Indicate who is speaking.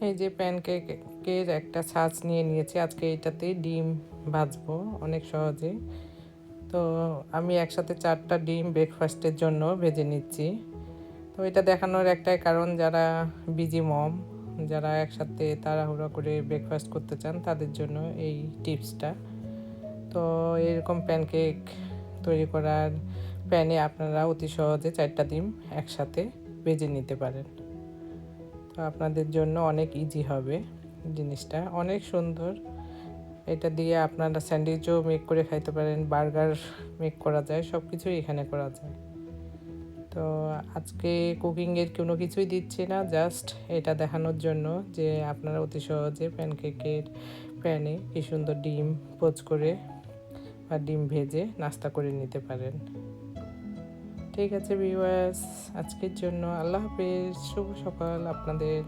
Speaker 1: এই যে প্যানকেকের একটা ছাঁচ নিয়ে নিয়েছি। আজকে এটাতে ডিম ভাজবো অনেক সহজে। তো আমি একসাথে চারটা ডিম ব্রেকফাস্টের জন্য ভেজে নিচ্ছি। তো এটা দেখানোর একটাই কারণ, যারা বিজি মম যারা একসাথে তাড়াহুড়া করে ব্রেকফাস্ট করতে চান, তাদের জন্য এই টিপসটা তো এরকম প্যানকেক তৈরি করার প্যানে আপনারা অতি সহজে চারটা ডিম একসাথে ভেজে নিতে পারেন। আপনাদের জন্য অনেক ইজি হবে জিনিসটা। অনেক সুন্দর। এটা দিয়ে আপনারা স্যান্ডউইচও মেক করে খাইতে পারেন, বার্গার মেক করা যায় সব কিছুই এখানে করা যায়। তো আজকে কুকিংয়ের কোনো কিছুই দিচ্ছি না জাস্ট এটা দেখানোর জন্য যে আপনারা অতি সহজে প্যানকেকের প্যানে কি সুন্দর ডিম পোচ করে বা ডিম ভেজে নাস্তা করে নিতে পারেন। ঠিক আছে ভিউয়ার্স আজকের জন্য আল্লাহ হাফেজ শুভ সকাল আপনাদের।